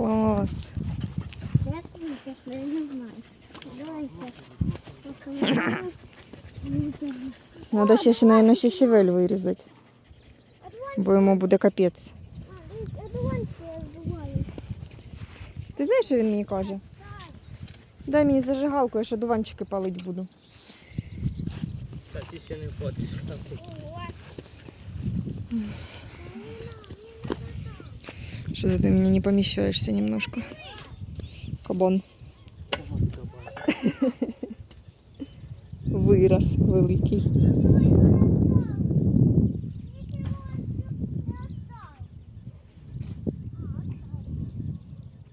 Клас. Надо ще, наверное, ще щавель вирізати, бо йому буде капець. Ти знаєш, що він мені каже? Дай мені зажигалку, я ще дуванчики палить буду. Та ти ще не входиш. Что ты мне не помещаешься немножко? Кабан. Вирос великий.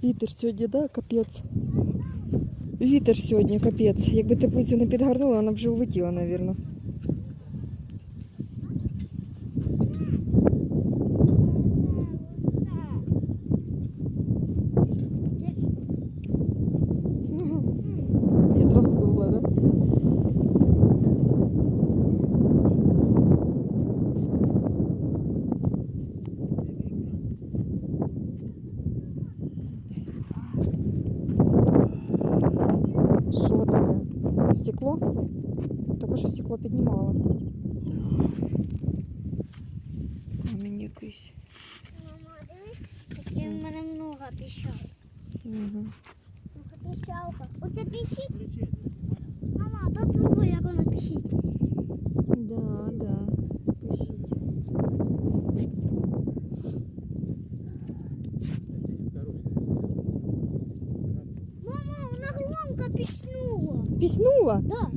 Вітер сьогодні, да, капець. Вітер сьогодні, капець. Якби теплицю не підгарнула, вона б вже улетіла, мабуть. Піщалка. Оце піщить? Мама, попробуй, як воно піщить. Да, да. Пишіть. Мама, вона громко пішнула. Піснула? Да.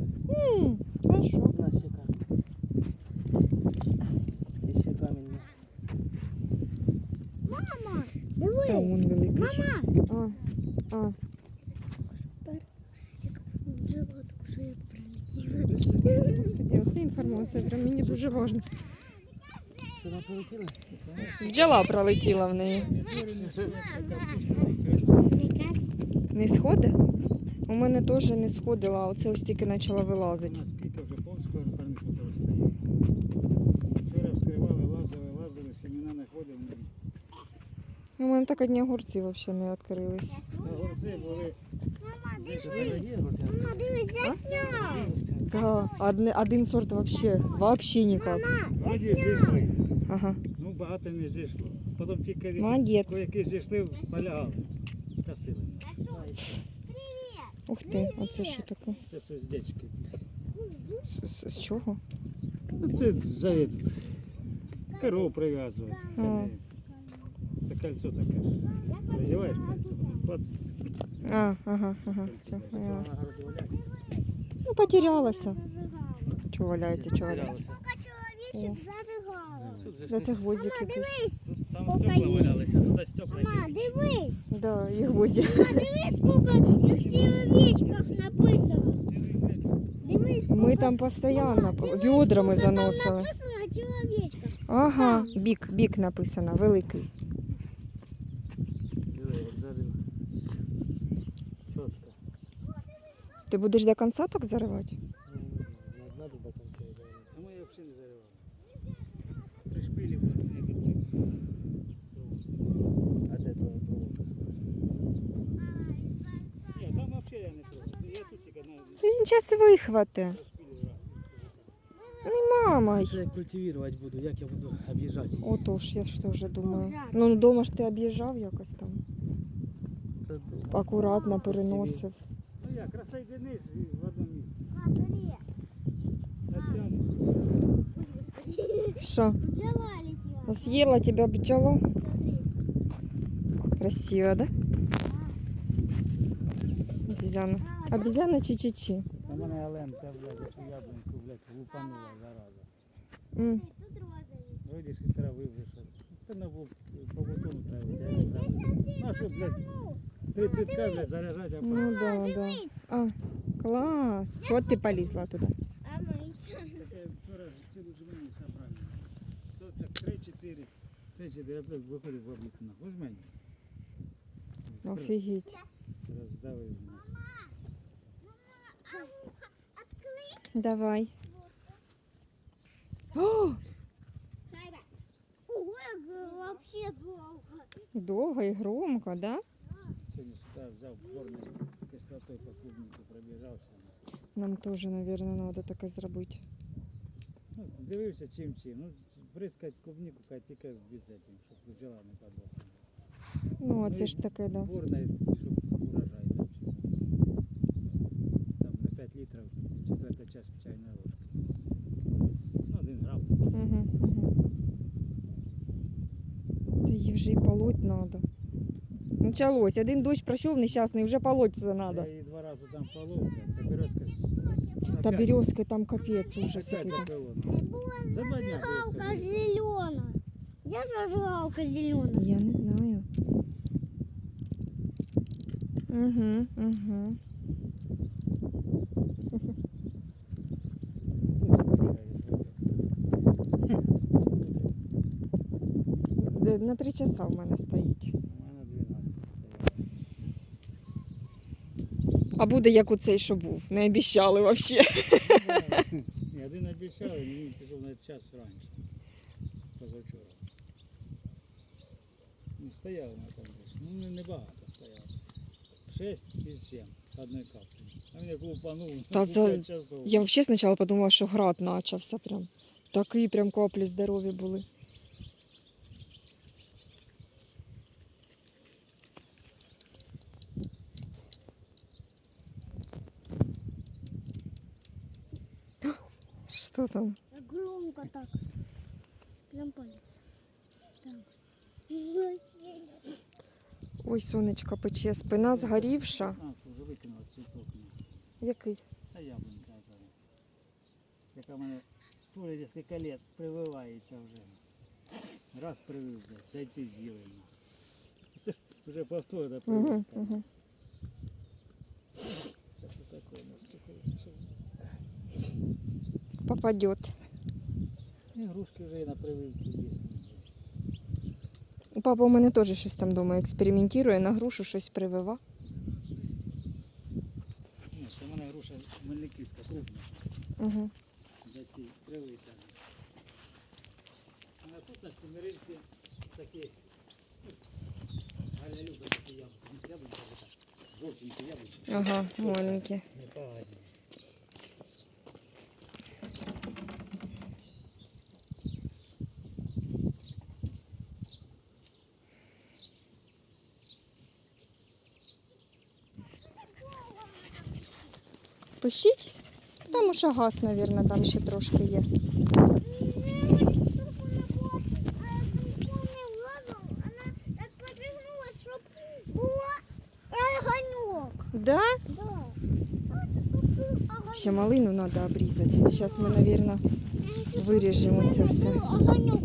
Інформація прям мені дуже важна. Що? Бджола пролетіла в неї. Не сходить? У мене теж не сходила, а оце ось тільки почала вилазити. Наскільки вже повського перенесено стає. Вчора вскривали, лазили, лазили, семена не ходили. У мене так одні огурці взагалі не відкрились. На горці були Мама, дивись, засняв. Да, один, один сорт вообще, вообще ніяк. вроді зійшли. Ага. Ну багато не зійшло. Потім тільки Молодець. які зійшли, полягали. Скасили. Ух ти, оце що таке? Це суздечки. З, з, з чого? Ну це за коров прив'язувати. А. Це кольцо таке ж. Надіваєш кольцо, бац, А, ага, ага. Все, кольцо. поняла. Валяється. Ну, потерялася. Чого валяється, чого валяється? Сколько чоловічок це гвоздик Мама, дивись. Тут Там Скільки стекла їх? валялися, туди стекла Мама, якісь. дивись. Да, і гвозді. Мама, дивись, сколько їх в чоловічках написано. Дивись, Ми там постійно відрами заносили. написано в чоловічках. Ага, бік, бік написано, великий. Ти будеш до кінця так заривати? Не одна дуба там кидає. А ми взагалі не заривали. При шпилі були, не потрібно. А де твоя проводка? Ні, там взагалі я не трогав. Я тут тільки на Він час грав. Не мама. Як культивувати буду, як я буду об'їжджати? Отож, я ж теж думаю. Ну, вдома ж ти об'їжджав якось там. Акуратно переносив. Ну як, розсоєдиниш і в одному місці. Мама, бери. Натягнеш. Що? Бджола летіла. Съела тебя пчелу? Смотри. Красиво, да? Обезьяна. Обезьяна чи-чи-чи. У мене Оленка, блядь, цю яблуньку, блядь, лупанула зараза. М. Тут розові. Вроді ж і трави вийшов. Та на вовк по бутону треба тягнути. Нашу, блядь, три цвітка, блядь, заряджати, а Ну потім да, да. Дивись. А, клас. Чого ти полізла туди? А ми. таке вчора цілу живину собрали. Тут так три-чотири. Три-чотири, блядь, виходить в обліку. Возьми. Офігеть. Роздавив. Давай. О, Шайба. Ого, як вообще довго. довго і громко, да? Та взяв борний кислотою по клубнику пробіжався. Нам теж, мабуть, треба таке зробити. Ну, дивився чим чим. Ну, бризкать клубнику, хай тільки без цим, щоб бджола не подохла. Ну, а Ну, це ж таке, да. Бурний, щоб урожай там. чи- Там на 5 літрів четверта частина чайної ложки. Ну, один грам. там. Угу, угу. Та її вже і полоть треба. Началось. Один дощ пройшов нещасний, вже полоть все треба. Я її два рази там полов, та березка ж- Та опять- березки там капець ужас опять який. запило. Була За два дня зажигалка березка. зелена. Где зажигалка зелена? Я не знаю. Угу, угу. На три часа в мене стоїть. А буде як у цей, що був. Не обіщали взагалі. Ні, один обіцяв, і він пішов на час раніше. Позавчора. Ну, стояв на там десь. Ну, не- небагато стояв. Шесть і сім одної каплі. А він як упанув Та це- п'ять часов. Я взагалі спочатку подумала, що град почався прям. Такі прям каплі здорові були. Що там? Громко так. Прям палец. Так. Ой, сонечко пече, спина згорівша. Який? Та яблунька. Яка мене тут кілька лет прививається вже. Раз привив, зайці з'їли. вже повторно прививка. угу. Попадет. Ігрушки вже і на прививки є. Папа у мене теж щось там вдома експериментує, на грушу щось привива. Ні, це в мене груша Мельниківська, крупна. Угу. Для ці привита. А тут на цимеринці такі Галя любить такі яблуки. Жовтенькі яблуки. Ага, маленькі. Непогані. Пишіть? Там уже газ, мабуть, там ще трошки є. Да? Ще малину треба обрізати. Зараз ми, мабуть, виріжемо це все. Огонек,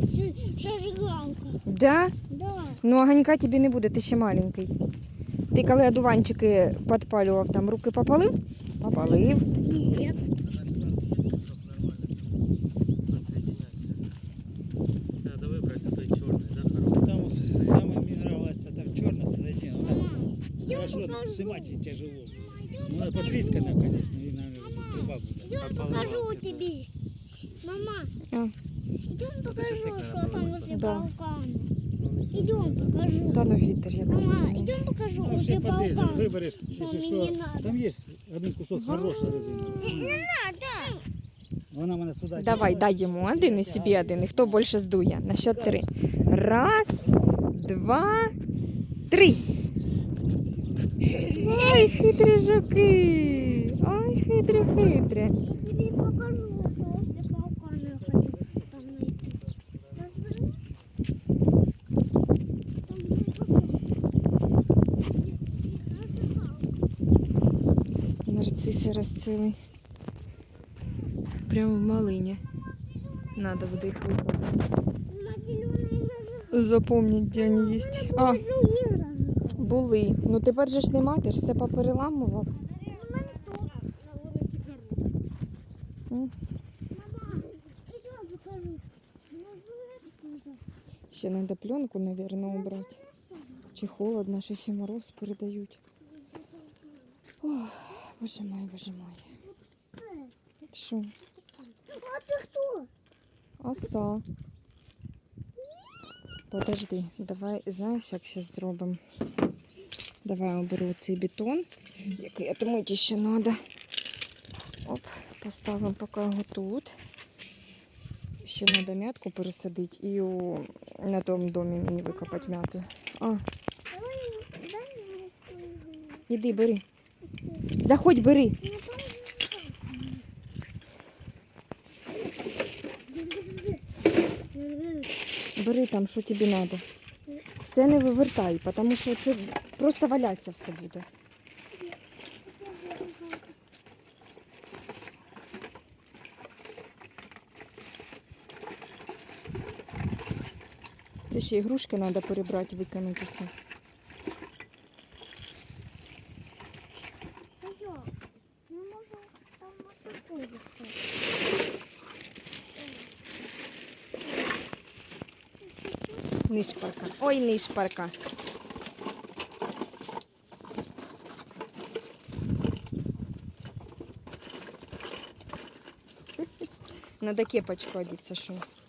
зажигалка. Да? Да. Ну, огонька тобі не буде, ти ще маленький. Ти коли одуванчики підпалював, там руки попалив? Попалив. Нет. Надо выбрать той черный, да, хороший. Там саме мені нравилось, там чорна середина. Вона Мама, я хорошо покажу. снимать і тяжело. Вона потріскана, звісно, і нам труба буде. Идем покажу тебе. Мама, А. идем покажу, что там возле Да. балкона. Идем покажу. Та ну вітер якийсь Мама, сильний. идем покажу Ну, возле все подивишся, балкона. вибереш, Що якщо мені що, надо? там є один кусок хороша резина. Надо. Вона мене сюди. Давай, дай йому один і собі один. І хто більше здує? На счет три. Раз, два, три. Ой, хитрі жуки. Ой, хитрі, хитрі. Я тебе покажу, что возле балкона я хочу там найти. Разберешь? Там где Розцвіли. Прямо в малині. Надо буде їх викопати. Запомніть, де вони є. А, були. Ну тепер же ж нема, ти ж все попереламував. Ще треба пленку, мабуть, убрати. Чи холодно, ще ще мороз передають. Ох, боже мой, боже мой. Що? А ты кто? Оса. Подожди, давай, знаєш, як зараз зробимо? Давай оберу цей бетон, який отмити ще треба. Оп, поставимо поки його тут. Ще треба м'ятку пересадити і у, на тому домі мені викопати м'яту. А, іди, бери. Заходь, бери. Бери там, що тобі треба. Все не вивертай, тому що це просто валятися все буде. Це ще ігрушки треба перебрати, викинути все. А як? Ну, може, там масаку достати. Нишпарка. Ой, нишпарка. Надо кепочку одеть, Сашу. Так.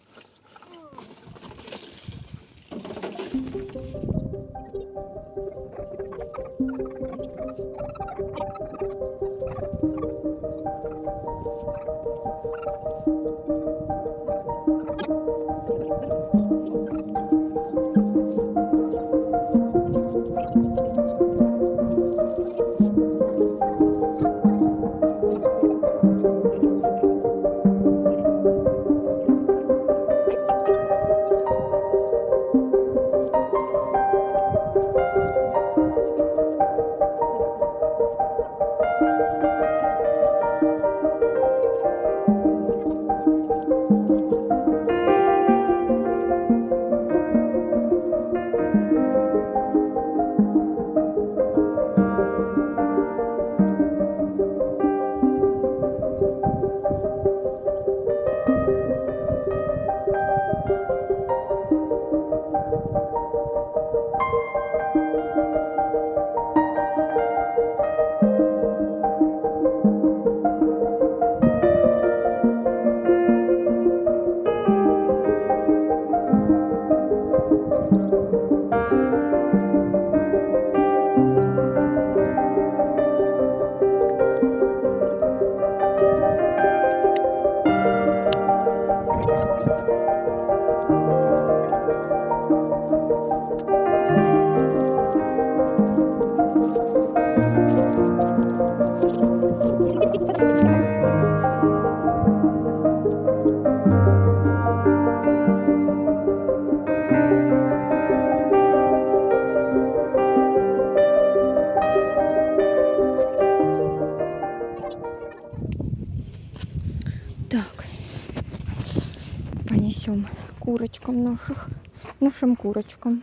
Нашим курочкам.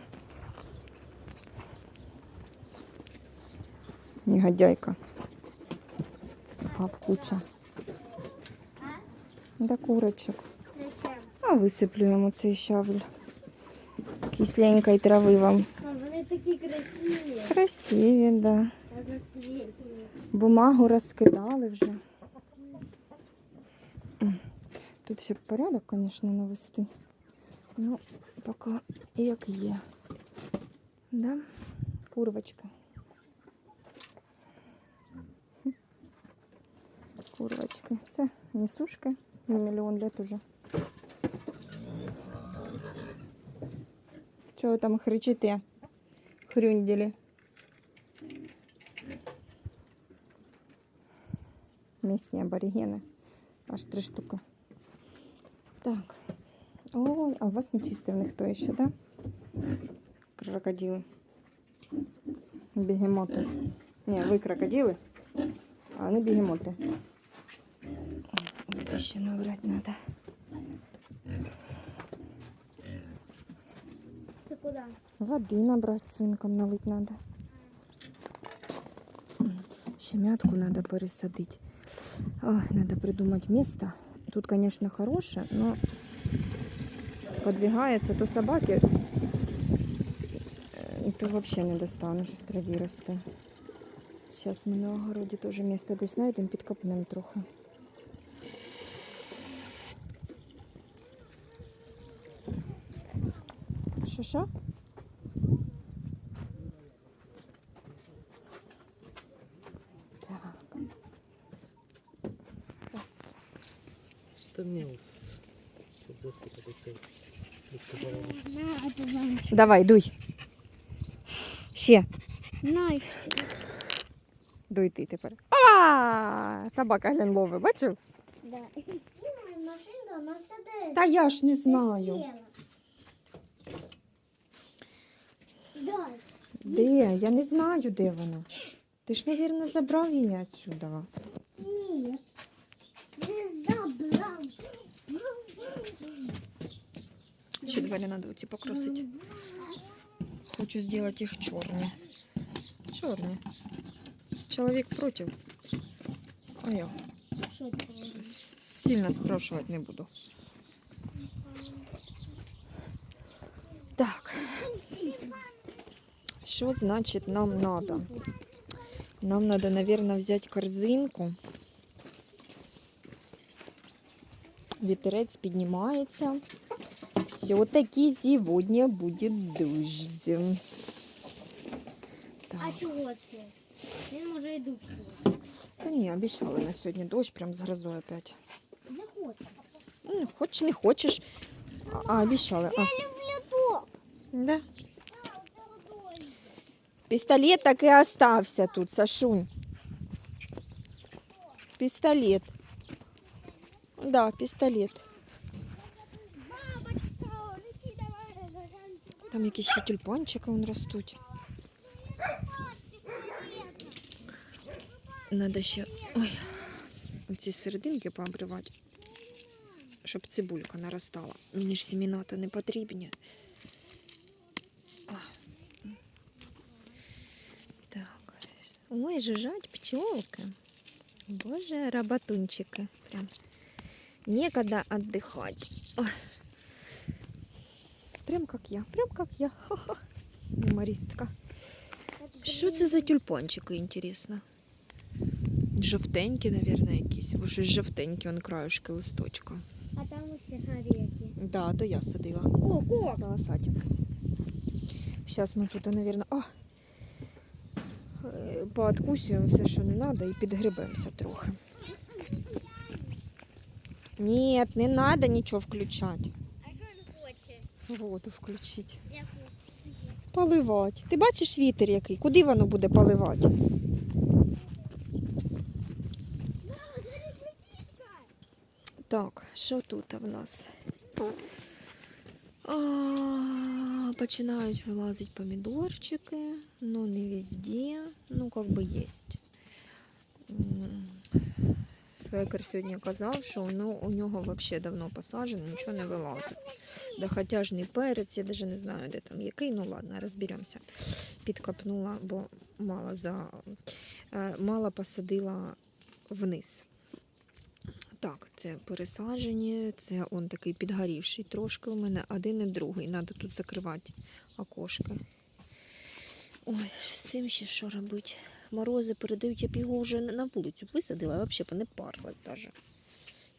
Негодяйка. А в куча. Да курочек. А висиплю йому цей щавель. Кисленької трави вам. Вони такі красиві. Красиві, да. Бумагу розкидали вже. Тут ще порядок, звісно, навести. Ну, поки як є. Да? Курвочка. Курвочки. Це несушка. Мільйон лет уже. Чого там хричите? Хрюнділі. Місні аборігени. Аж три штуки. Так. Ой, а у вас не чистив ніхто ще, да? Крокодили. Бегемоти. Ні, ви крокодили, а вони бегемоти. Води ще набрати треба. Ти куди? Води набрати свинкам налить треба. Ще мятку треба пересадити. Ой, надо придумать место. Тут, конечно, хорошее, но подвигается то собаки, Тут взагалі не достанешь в траві росте. Зараз ми на огороде тоже место десь знайдемо, підкопнемо трохи. Шаша. що? Так. Та ні, Давай, дуй. Ще. Найс. Дуй ти тепер. А, собака глянь бачив? Да. Машинка, Мерседес. Та я ж не знаю. Дай. Де? Я не знаю, де вона. Ти ж, мабуть, забрав її відсюди. Ні. Не забрав. Ще двері треба оці покрасити. Хочу зробити їх чорні. Чорні. Чоловік проти. А я сильно спрашивать не буду. Так. Що значить нам надо? Нам надо, наверное, взять корзинку. Вітерець піднімається. Все-таки сьогодні буде дождь. А Так. чого це? Він може йду. Та ні, обіцяли на сьогодні дощ, прям з грозою опять. Не хоче. Ну, хочеш, не хочеш. А, а обіцяли. А, люблю то. да. Пістолет так і остався тут, Сашунь. Пістолет. Да, пістолет. Там якісь ще тюльпанчики вон ростуть. Надо ще ой, ці серединки пообривати, щоб цибулька наростала. Мені ж семена-то не потрібні. Так. Ой, жужжать пчелки. Боже, работунчики. Прям некогда отдыхать. Прям как я, прям как я. Ха-ха. Юмористка. Що це за тюльпанчики, інтересно? Жовтенькі, мабуть, якісь. Бо щось жовтенькі, он краюшки листочка. А там усі які. Да, то я садила. О, ко. Волосатик. Зараз ми тут, мабуть, о, е, пооткусуємо все, що не треба, і підгребемося трохи. Ні, не треба нічого включати. А що він хоче? Воду включити. Яку? Поливати. Ти бачиш вітер який? Куди воно буде поливати? Так, що тут в нас? А, починають вилазити помідорчики, ну не везде, ну как бы есть. Свекер сьогодні казав, що ну, у нього взагалі давно посаджено, нічого не вилазить. Да хоча ж не перець, я навіть не знаю, де там який, ну ладно, розберемося. Підкопнула, бо мало, за, е, мало посадила вниз. Так, це пересаджені, це он такий підгорівший трошки у мене, один і другий. Треба тут закривати окошки. Ой, з цим ще що робити? Морози передають, я б його вже на вулицю висадила, а взагалі не парилась даже.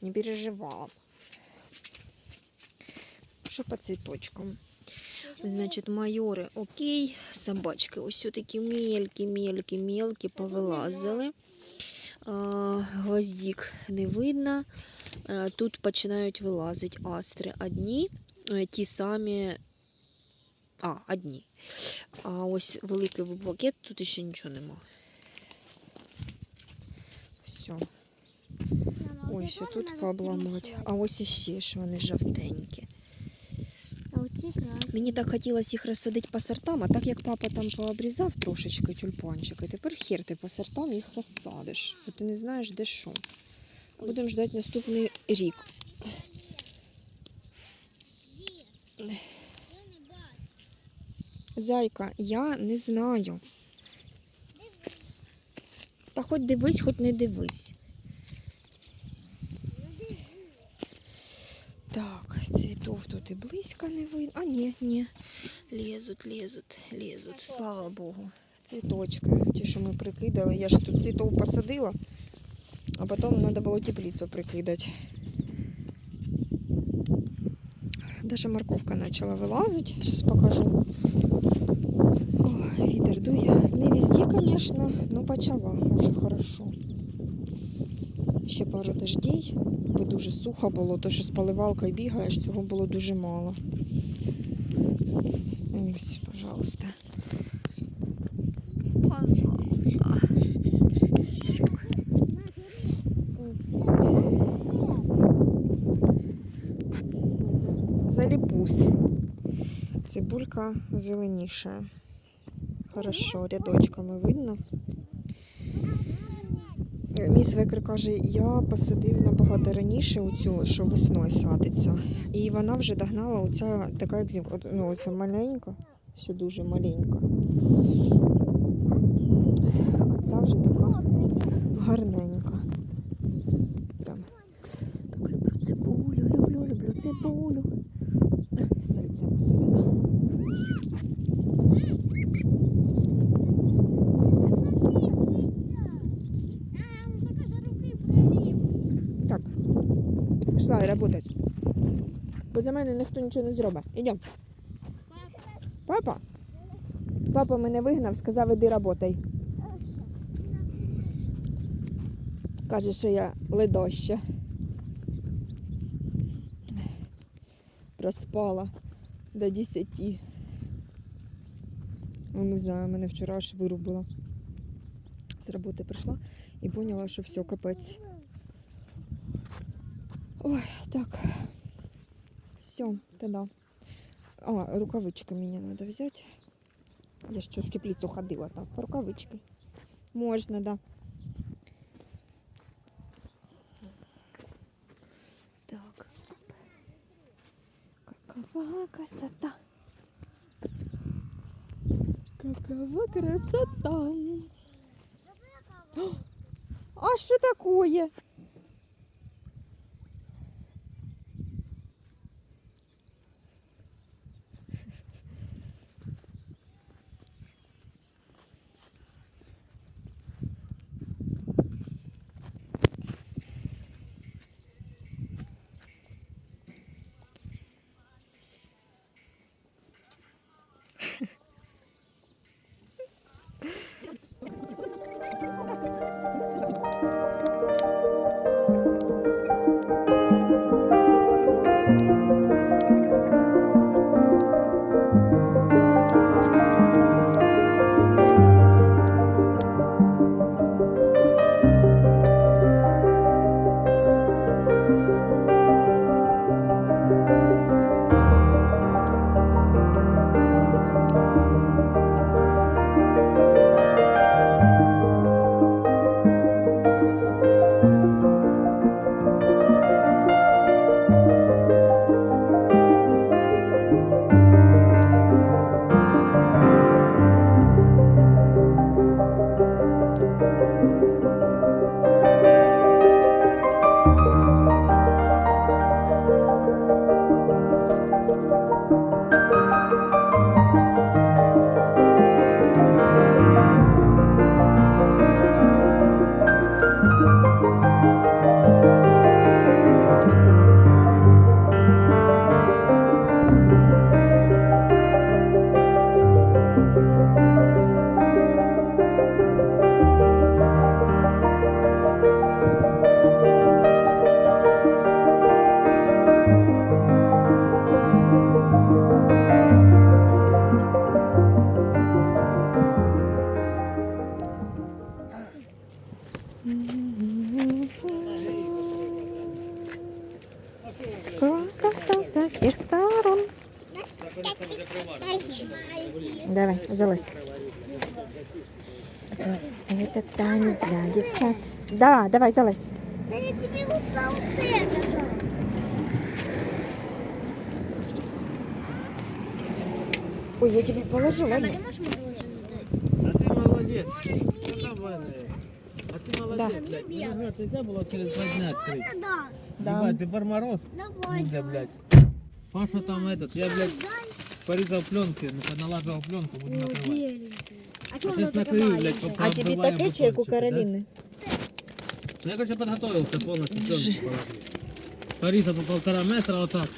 Не переживала. Що по цвіточкам? Значить, майори окей, собачки ось такі мелькі, мелькі, мелькі повилазили. Гвоздик не видно. Тут починають вилазити астри одні, е, ті самі. А, одні. А ось великий букет, тут ще нічого нема. Все. Ой, ще тут пообламувати. А ось іще ж вони жовтенькі. Мені так хотілося їх розсадити по сортам, а так як папа там пообрізав трошечки тюльпанчики, тепер хер ти по сортам їх розсадиш, бо ти не знаєш, де що. Будемо ждати наступний рік. Зайка, я не знаю. Та хоч дивись, хоч не дивись. Так, цвітов тут і близько не видно. А ні, ні. Лезуть, лезуть, лезуть. Слава Богу. Цвіточки, ті, що ми прикидали. Я ж тут цвітов посадила, а потім треба було теплицю прикидати. Даже морковка почала вилазити. Зараз покажу. Вітер дує. Не везде, звісно, але почала. Уже хорошо. ще пару дождей, бо дуже сухо було, то що з поливалкою бігаєш, цього було дуже мало. Ось, пожалуйста. Пожалуйста. Заліпус. Цибулька зеленіша. Хорошо, рядочками видно. Мій свекр каже, я посадив набагато раніше у цю, що весною садиться. І вона вже догнала оця така, як зім- ну, оця маленька, ще дуже маленька. А ця вже така гарненька. Пішла працювати. Бо за мене ніхто нічого не зробить. Ідемо. Папа? Папа мене вигнав, сказав, іди работай. Каже, що я ледоща. Проспала до 10. Ну, не знаю, мене вчора аж вирубило. З роботи прийшла і поняла, що все, капець. Ой, так. Все, тогда. А, рукавички мне надо взять. Я чё в теплицу ходила так, по рукавички. Можно, да. Так. Какова красота. Какова красота. А что такое? Со всех сторон. Давай, залазь. Это танец для девчат. Да, давай, залазь. Да я тебе упал вот это. Ой, я тебе положу, ладно? А в мене? А ти молодець, Да. блядь. Нельзя було через два дня відкрити. Да. Ебать, тепер мороз. Давай. Блядь. Паша там этот, я, блядь, порізав пленки, ну, налажав пленку, буду накривати. А сейчас накрою, блядь, по А тебе таке чи як у Кароліни? Ну, я, короче, подготовился полностью пленку положил. Порізав по полтора метра, отак.